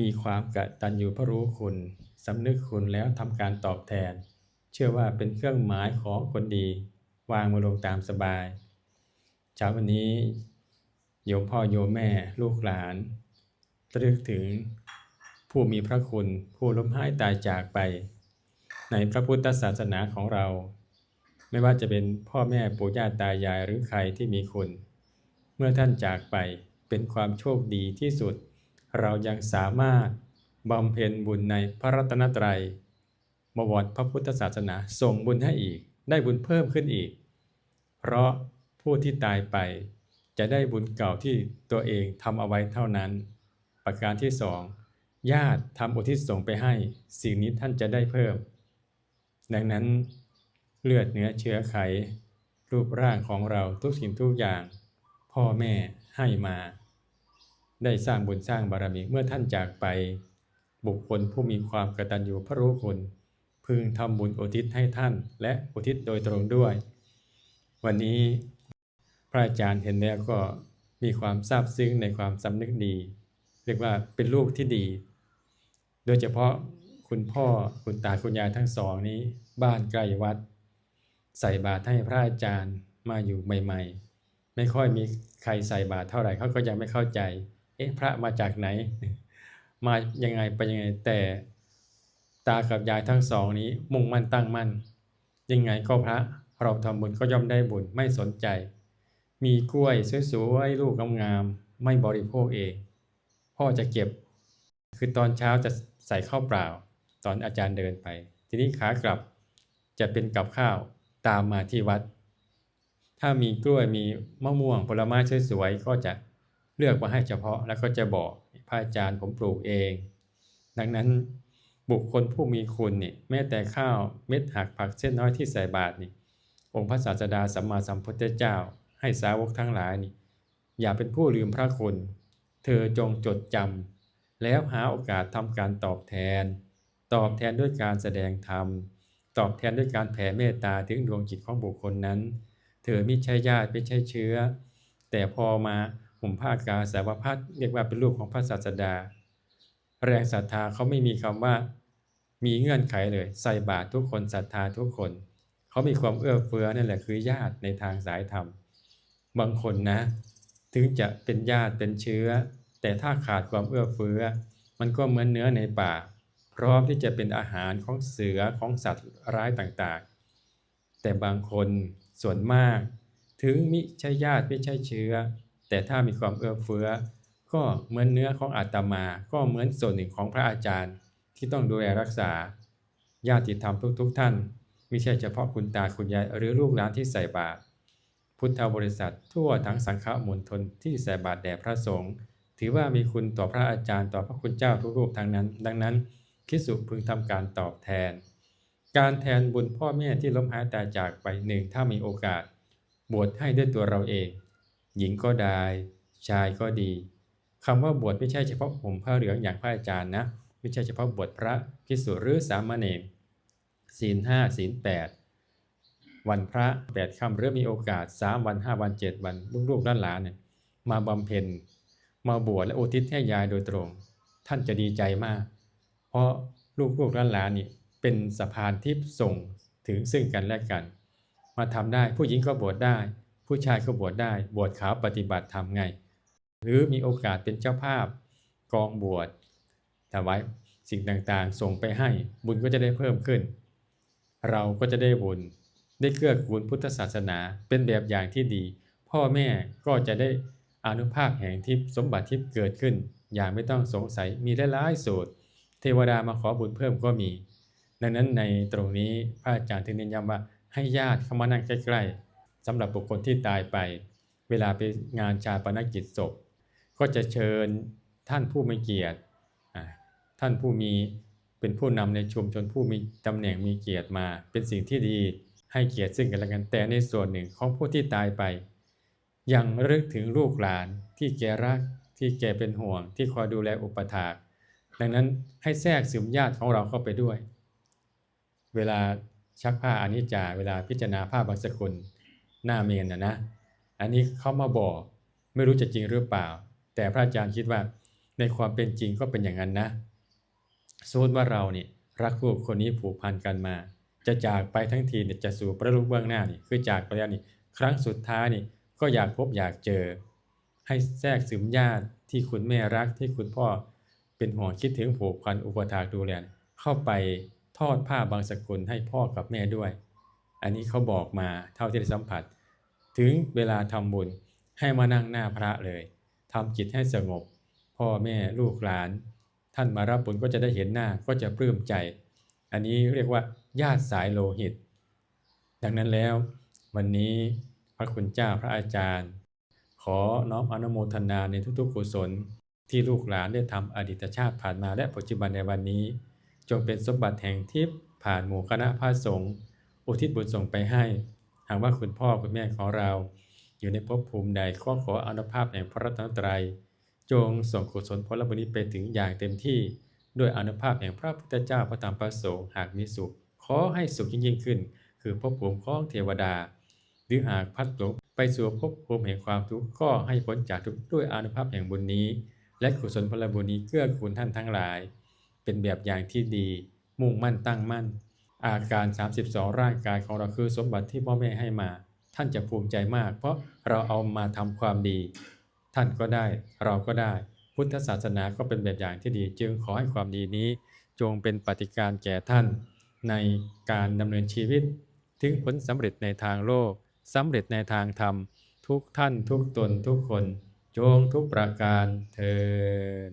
มีความกตัญญูพระรู้คุณสำนึกคุณแล้วทำการตอบแทน เชื่อว่าเป็นเครื่องหมายของคนดี วางมือลงตามสบายเช้าวันนี้ โยมพ่อโยมแม่ลูกหลานตรึกถึงผู้มีพระคุณผู้ล้มหายตายจากไป ในพระพุทธศาสนาของเรา ไม่ว่าจะเป็นพ่อแม่ปู่ย่าตายายหรือใครที่มีคุณ เมื่อท่านจากไปเป็นความโชคดีที่สุด เรายังสามารถบำเพ็ญบุญในพระรัตนตรัยบวรพระพุทธศาสนาส่งบุญให้อีก ได้บุญเพิ่มขึ้นอีก เพราะผู้ที่ตายไป จะได้บุญเก่าที่ตัวเองทำเอาไว้เท่านั้น ประการที่สองญาติทำอุทิศส่งไปให้ สิ่งนี้ท่านจะได้เพิ่ม ดังนั้น เลือดเนื้อเชื้อไข รูปร่างของเราทุกสิ่งทุกอย่าง พ่อแม่ให้มา ได้สร้างบุญสร้างบารมีเมื่อท่านจากไป บุคคลผู้มีความกตัญญูพระรู้คุณพึงทำบุญอุทิศให้ท่าน และอุทิศโดยตรงด้วย วันนี้พระอาจารย์เห็นแล้วก็มีความซาบซึ้งในความสำนึกดี เรียกว่าเป็นลูกที่ดี โดยเฉพาะคุณพ่อคุณตาคุณยายทั้งสองนี้ บ้านใกล้วัด ใส่บาตรให้พระอาจารย์มาอยู่ใหม่ ๆ ไม่ค่อยมีใครใส่บาตรเท่าไหร่เขาก็ยังไม่เข้าใจ อ๊ะพระมาจากไหน มายังไงไปยังไง แต่ตากับยายทั้งสองนี้มุ่งมั่นตั้งมั่น ยังไงก็พระเราทำบุญก็ย่อมได้บุญไม่สนใจ มีกล้วยสวยๆลูกงามๆไม่บริโภคเอง พ่อจะเก็บ คือตอนเช้าจะใส่ข้าวเปล่า ตอนอาจารย์เดินไป ทีนี้ขากลับจะเป็นกับข้าวตามมาที่วัด ถ้ามีกล้วยมีมะม่วงผลไม้สวยๆก็จะ เลือกมาให้เฉพาะแล้วก็จะบอกพระอาจารย์ผมปลูกเอง ดังนั้นบุคคลผู้มีคุณนี่แม้แต่ข้าวเม็ดหักผักเส้นน้อยที่ใส่บาตรนี่องค์พระศาสดาสัมมาสัมพุทธเจ้า ให้สาวกทั้งหลายนี่ อย่าเป็นผู้ลืมพระคุณ เธอจงจดจำแล้วหาโอกาสทำการตอบแทน ตอบแทนด้วยการแสดงธรรม ตอบแทนด้วยการแผ่เมตตาถึงดวงจิตของบุคคลนั้น เธอไมิใช่ญาติไม่ใช่เชื้อ แต่พอมา ห่มผ้ากาสาวพัดเรียกว่าเป็นลูกของพระศาสดา แรงศรัทธาเขาไม่มีคำว่า มีเงื่อนไขเลย ใส่บาตรทุกคนศรัทธาทุกคน เขามีความเอื้อเฟื้อนั่นแหละคือญาติในทางสายธรรม บางคนนะ ถึงจะเป็นญาติเป็นเชื้อ แต่ถ้าขาดความเอื้อเฟื้อ มันก็เหมือนเนื้อในป่า พร้อมที่จะเป็นอาหารของเสือของสัตว์ร้ายต่างๆ แต่บางคนส่วนมาก ถึงมิใช่ญาติไม่ใช่เชื้อ แต่ถ้ามีความเอื้อเฟื้อ ก็เหมือนเนื้อของอาตมา ก็เหมือนส่วนหนึ่งของพระอาจารย์ ที่ต้องดูแลรักษา ญาติธรรมทุกๆทท่าน ไม่ใช่เฉพาะคุณตาคุณยายหรือลูกหลานที่ใส่บาตรพุทธบริษัททั่วทั้งสังฆมณฑลที่ใส่บาตรแด่พระสงฆ์ถือว่ามีคุณต่อพระอาจารย์ต่อพระคุณเจ้าทุกรูปทั้งนั้น ดังนั้นพิสุพึงทำการตอบแทน การแทนบุญพ่อแม่ที่ล้มหายตายจากไปหนึ่งถ้ามีโอกาส บวชให้ด้วยตัวเราเอง หญิงก็ได้ชายก็ดีคำว่าบวชไม่ใช่เฉพาะผมผ้าเหลืองอย่างพระอาจารย์นะไม่ใช่เฉพาะบวชพระพิสุหรือสามเณรศีลห้าศีลแปดวันพระแปดค่ำหรือมีโอกาสสามวันห้าวันเจ็ดวันลูกๆด้านหลานเนี่ยมาบำเพ็ญ มาบวชและอุทิศให้ยายโดยตรง ท่านจะดีใจมาก เพราะลูกๆด้านหลานนี่เป็นสะพานทิพย์ส่งถึงซึ่งกันและกัน มาทำได้ผู้หญิงก็บวชได้ ผู้ชายก็บวชได้ บวชขาวปฏิบัติทำไง หรือมีโอกาสเป็นเจ้าภาพกองบวชถวายสิ่งต่างๆ ส่งไปให้บุญก็จะได้เพิ่มขึ้น เราก็จะได้บุญได้เกื้อกูลพุทธศาสนาเป็นแบบอย่างที่ดี พ่อแม่ก็จะได้อนุภาพแห่งทิพย์สมบัติทิพย์เกิดขึ้น อย่างไม่ต้องสงสัยมีหลายสูตร เทวดามาขอบุญเพิ่มก็มี ดังนั้นในตรงนี้พระอาจารย์ถึงเน้นย้ำว่าให้ญาติเข้ามานั่งใกล้ๆ สำหรับบุคคลที่ตายไป เวลาไปงานชาปนกิจศพ ก็จะเชิญท่านผู้มีเกียรติท่านผู้มีเป็นผู้นำในชุมชนผู้มีตำแหน่งมีเกียรติมา เป็นสิ่งที่ดีให้เกียรติซึ่งกันและกันแต่ในส่วนหนึ่งของผู้ที่ตายไป ยังรึกถึงลูกหลานที่แกรักที่แกเป็นห่วง ที่คอยดูแลอุปถากดังนั้นให้แทรกซึมญาติของเราเข้าไปด้วย เวลาชักผ้าอนิจจา เวลาพิจารณาผ้าบางสกุล หน้าเมนนะนะ อันนี้เขามาบอกไม่รู้จะจริงหรือเปล่า แต่พระอาจารย์คิดว่าในความเป็นจริงก็เป็นอย่างนั้นนะสมมติว่าเราเนี่ยรักลูกคนนี้ผูกพันกันมา จะจากไปทั้งทีเนี่ยจะสู่ประลุกเบื้องหน้านี่คือจากไปแล้วนี่ครั้งสุดท้ายนี่ก็อยากพบอยากเจอ ให้แทรกซึมญาติที่คุณแม่รักที่คุณพ่อ เป็นห่วงคิดถึงผูกพันอุปถากดูแลเข้าไปทอดผ้าบางสกุลให้พ่อกับแม่ด้วย อันนี้เขาบอกมาเท่าที่ได้สัมผัส ถึงเวลาทำบุญให้มานั่งหน้าพระเลยทำจิตให้สงบ พ่อแม่ลูกหลาน ท่านมารับบุญก็จะได้เห็นหน้าก็จะปลื้มใจ อันนี้เรียกว่าญาติสายโลหิต ดังนั้นแล้ว วันนี้พระคุณเจ้าพระอาจารย์ ขอน้อมอนุโมทนาในทุกๆกุศลที่ลูกหลานได้ทำอดีตชาติผ่านมาและปัจจุบันในวันนี้ จงเป็นสมบัติแห่งทิพย์ผ่านหมู่คณะพระสงฆ์ อุทิศบุญส่งไปให้ หากว่าคุณพ่อคุณแม่ของเรา อยู่ในภพภูมิใดขอขออนุภาพแห่งพระรัตนตรัย จงส่งกุศลผลบุญนี้ไปถึงอย่างเต็มที่ด้วยอนุภาพแห่งพระพุทธเจ้าพระธรรมพระสงฆ์หากมีสุข ขอให้สุขยิ่งๆขึ้น คือภพภูมิของเทวดา หรือหากพัดหลงไปสู่ภพภูมิแห่งความทุกข์ก็ให้พ้นจากทุกข์ด้วยอนุภาพแห่งบุญนี้ และกุศลพลบุญนี้เกื้อกูลท่านทั้งหลาย เป็นแบบอย่างที่ดี มุ่งมั่นตั้งมั่น อาการ 32 ร่างกายของเราคือสมบัติที่พ่อแม่ให้มา ท่านจะภูมิใจมาก เพราะเราเอามาทำความดี ท่านก็ได้เราก็ได้ พุทธศาสนาก็เป็นแบบอย่างที่ดี จึงขอให้ความดีนี้ จงเป็นปฏิการแก่ท่าน ในการดำเนินชีวิต ถึงผลสำเร็จในทางโลกสำเร็จในทางธรรม ทุกท่านทุกตนทุกคน จงทุกประการเทิน